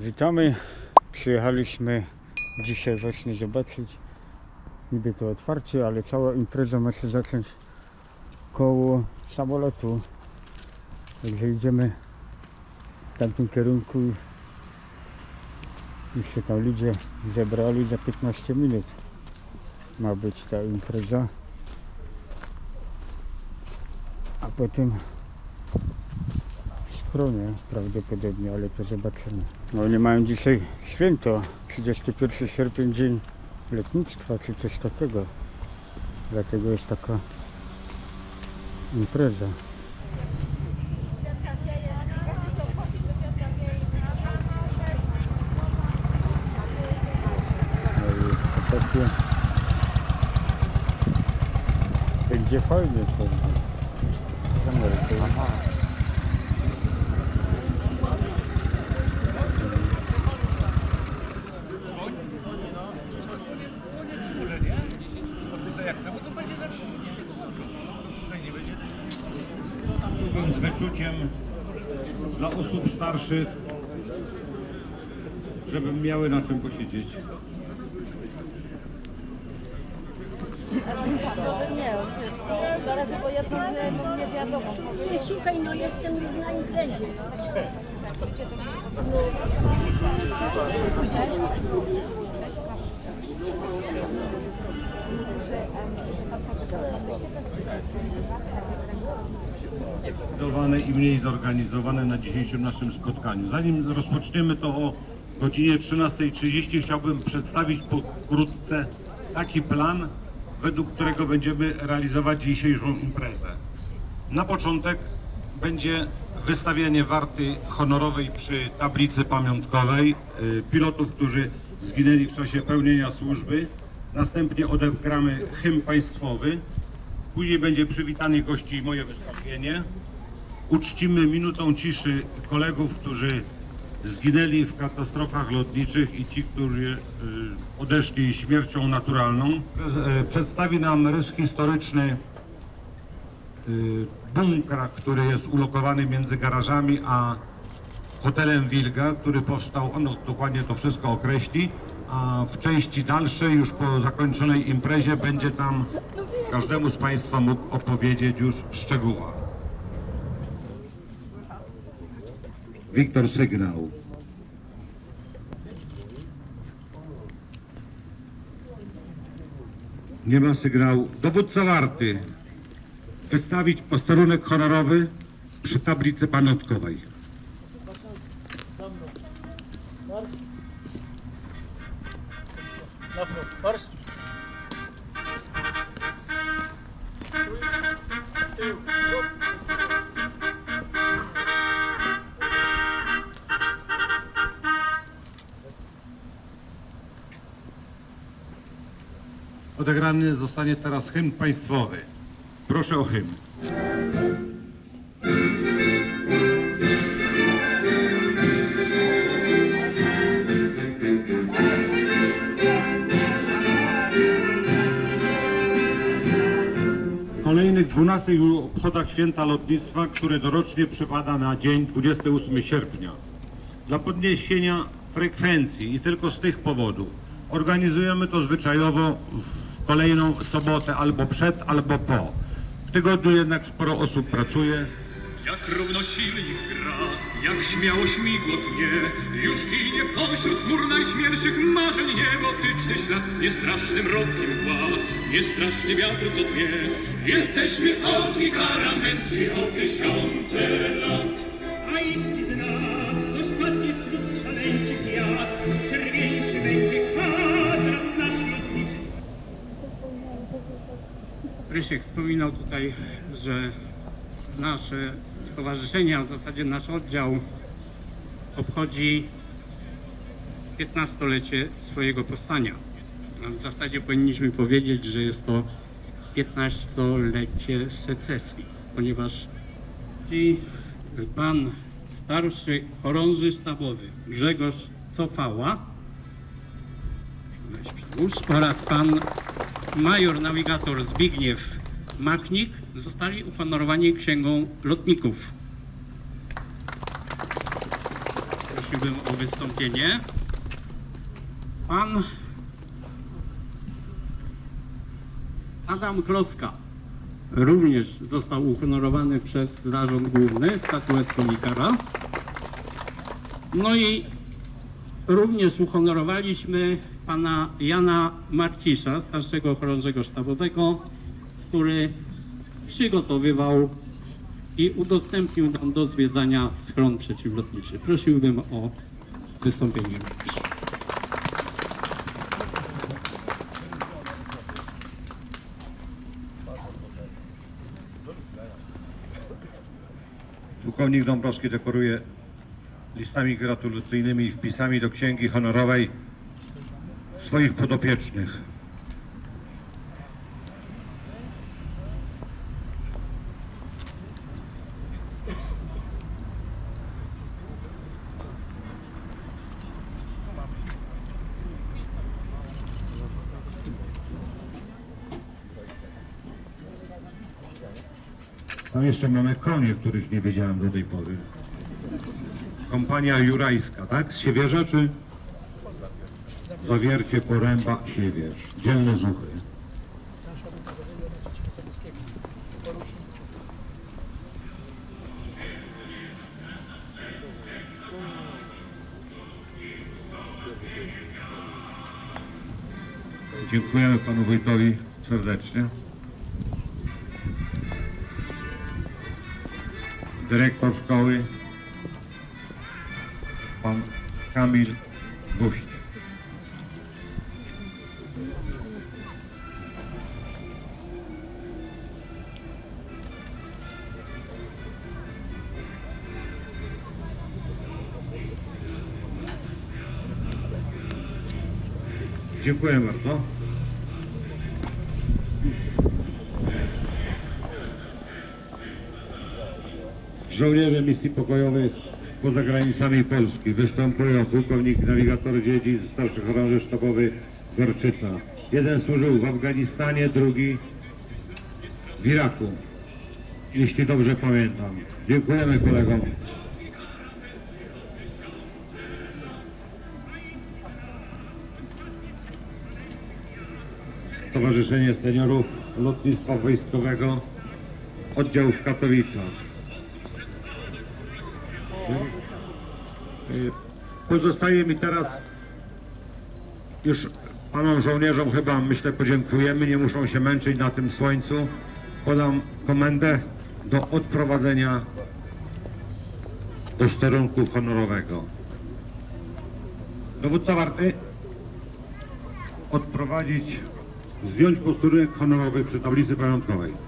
Witamy. Przyjechaliśmy dzisiaj właśnie zobaczyć niby to otwarcie, ale cała impreza ma się zacząć koło samolotu. Także idziemy w tamtym kierunku już się tam ludzie zebrali za 15 minut. Ma być ta impreza. A potem schronie prawdopodobnie, ale to zobaczymy. No oni mają dzisiaj święto, 31 sierpień, dzień lotnictwa czy coś takiego. Dlatego jest taka impreza. No takie będzie fajnie pewnie. Kamerę to- z wyczuciem dla osób starszych, żeby miały na czym posiedzieć. Nie, zaraz bo ja pewnie nie wiadomo. Nie, słuchaj, no jestem już na imprezie. Zorganizowane i mniej zorganizowane na dzisiejszym naszym spotkaniu. Zanim rozpoczniemy to o godzinie 13.30 chciałbym przedstawić pokrótce taki plan, według którego będziemy realizować dzisiejszą imprezę. Na początek będzie wystawianie warty honorowej przy tablicy pamiątkowej y, pilotów, którzy zginęli w czasie pełnienia służby. Następnie odegramy hymn państwowy. Później będzie przywitanie gości i moje wystąpienie. Uczcimy minutą ciszy kolegów, którzy zginęli w katastrofach lotniczych i ci, którzy y, odeszli śmiercią naturalną. E, Przedstawi nam rys historyczny y, bunkra, który jest ulokowany między garażami a hotelem Wilga, który powstał, ono dokładnie to wszystko określi, a w części dalszej, już po zakończonej imprezie, będzie tam każdemu z Państwa mógł opowiedzieć już w szczegółach. Wiktor Sygnał. Nie ma sygnału. Dowódca warty. Wystawić posterunek honorowy przy tablicy pamiątkowej. Odegrany zostanie teraz hymn państwowy. Proszę o hymn. 17 w obchodach Święta Lotnictwa, które dorocznie przypada na dzień 28 sierpnia. Dla podniesienia frekwencji i tylko z tych powodów organizujemy to zwyczajowo w kolejną sobotę albo przed, albo po. W tygodniu jednak sporo osób pracuje, jak równo silnik gra, jak śmiało śmigło tnie, już ginie pośród chmur najśmielszych marzeń niebotyczny ślad, niestrasznym rokiem mgła, niestraszny wiatr co dnie. Jesteśmy od nich aramenci o tysiące lat. A jeśli z nas ktoś padnie wśród szaleńczych jazd, czerwieńszy będzie kwadrat nasz lotniczy. Rysiek wspominał tutaj, że nasze stowarzyszenie, a w zasadzie nasz oddział obchodzi 15-lecie swojego powstania. W zasadzie powinniśmy powiedzieć, że jest to 15-lecie secesji, ponieważ ci pan starszy chorąży sztabowy Grzegorz Cofała oraz pan major nawigator Zbigniew Machnik zostali uhonorowani księgą lotników. prosiłbym o wystąpienie. Pan Adam Kloska również został uhonorowany przez Zarząd Główny statuetką Ikara. No i również uhonorowaliśmy pana Jana Marcisza, starszego chorążego sztabowego, który przygotowywał i udostępnił nam do zwiedzania schron przeciwlotniczy. Prosiłbym o wystąpienie. Pułkownik Dąbrowski dekoruje listami gratulacyjnymi i wpisami do księgi honorowej swoich podopiecznych. Tam jeszcze mamy konie, których nie wiedziałem do tej pory. Kompania Jurajska, tak? Z Siewierza czy? Zawiercie Poręba, Siewierz. Dzielne zuchy. Dziękujemy panu wójtowi serdecznie. Dyrektor szkoły, pan Kamil Guść. Dziękuję bardzo. Żołnierze misji pokojowych poza granicami Polski występują pułkownik nawigator dziedzin, starszy chorąży sztabowy Gorczyca. Jeden służył w Afganistanie, drugi w Iraku, jeśli dobrze pamiętam. Dziękujemy kolegom. Stowarzyszenie Seniorów Lotnictwa Wojskowego, oddział w Katowicach. Pozostaje mi teraz już panom żołnierzom chyba myślę podziękujemy, nie muszą się męczyć na tym słońcu. Podam komendę do odprowadzenia do sterunku honorowego. Dowódca warty odprowadzić, zdjąć posterunek honorowy przy tablicy pamiątkowej.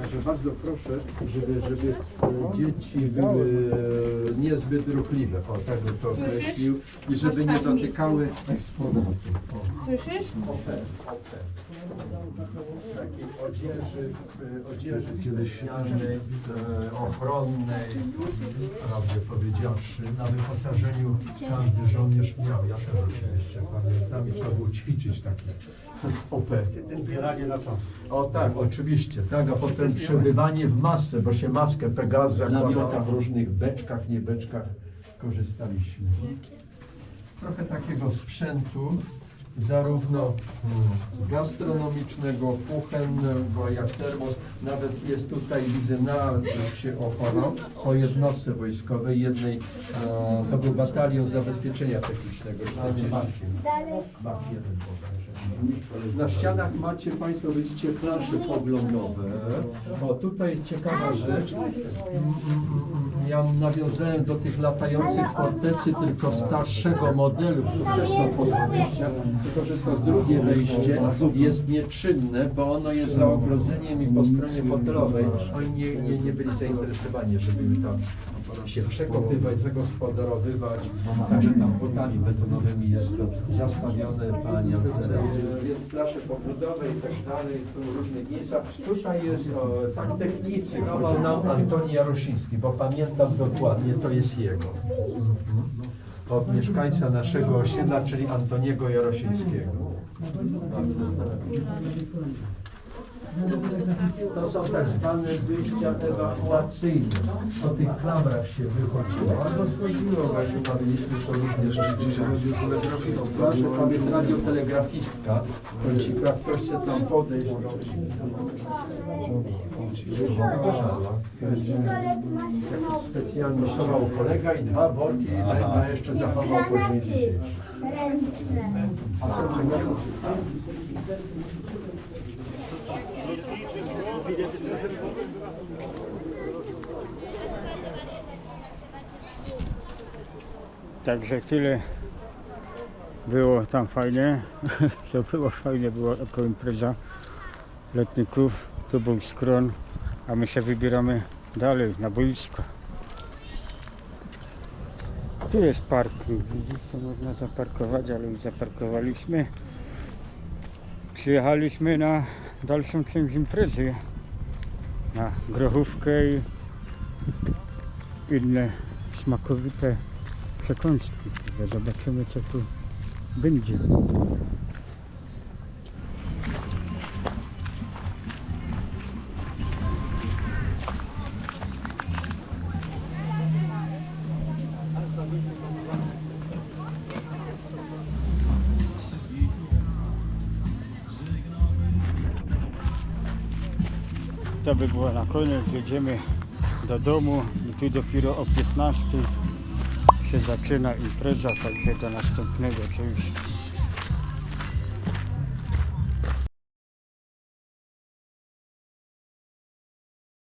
Także bardzo proszę, żeby, żeby e, dzieci były e, niezbyt ruchliwe, o tak bym to określił, i żeby nie dotykały eksponatu. Słyszysz? takiej odzieży, e, odzieży kiedyśnianej, e, ochronnej, prawdę powiedziawszy. Na wyposażeniu każdy żołnierz miał, ja też oczywiście pamiętam i trzeba było ćwiczyć takie OP. Zbieranie na czas. O tak, oczywiście, tak, a potem przebywanie w masce, bo się maskę Pegaz zakłada w różnych beczkach, nie beczkach korzystaliśmy. Trochę takiego sprzętu zarówno mm, gastronomicznego, kuchennego, jak termos. Nawet jest tutaj, widzę, się ochora o jednostce wojskowej jednej, e, to był batalion zabezpieczenia technicznego 40. Map jeden pokażę. Na ścianach macie Państwo, widzicie plansze poglądowe. O, tutaj jest ciekawa rzecz. Mm, mm, Ja nawiązałem do tych latających fortecy, tylko starszego modelu, które też są pod wejścia, tylko że to drugie wejście jest nieczynne, bo ono jest za ogrodzeniem i po stronie hotelowej. Oni nie, nie, nie byli zainteresowani, żeby tam się przekopywać, zagospodarowywać, także tam płotami betonowymi jest to zastawione, panie Jest plaże pobudowe i tak dalej, tu różne miejsca. Tutaj jest o, tak technicy, chował nam Antoni Jarosiński, bo pamiętam dokładnie, to jest jego. Od mieszkańca naszego osiedla, czyli Antoniego Jarosińskiego. To są tak zwane wyjścia ewakuacyjne. Po tych klamrach się wychodziło. A to schodziło, właśnie powiedzieliśmy, to również jeszcze radiotelegrafistka. Tam jest radiotelegrafistka. Jak ktoś chce tam podejść, specjalny schował kolega i dwa worki, a jeszcze zachował po dzień dzisiejszy. A są czego? Także tyle było tam fajnie. To było fajnie, było jako impreza. Letni klub, tu był skron, a my się wybieramy dalej na boisko. Tu jest parking, widzicie, można zaparkować, ale już zaparkowaliśmy. Przyjechaliśmy na dalszą część imprezy, na grochówkę i inne smakowite przekąski. Zobaczymy co tu będzie. To by było na koniec. Jedziemy do domu i tu dopiero o 15 się zaczyna impreza, także do następnego, już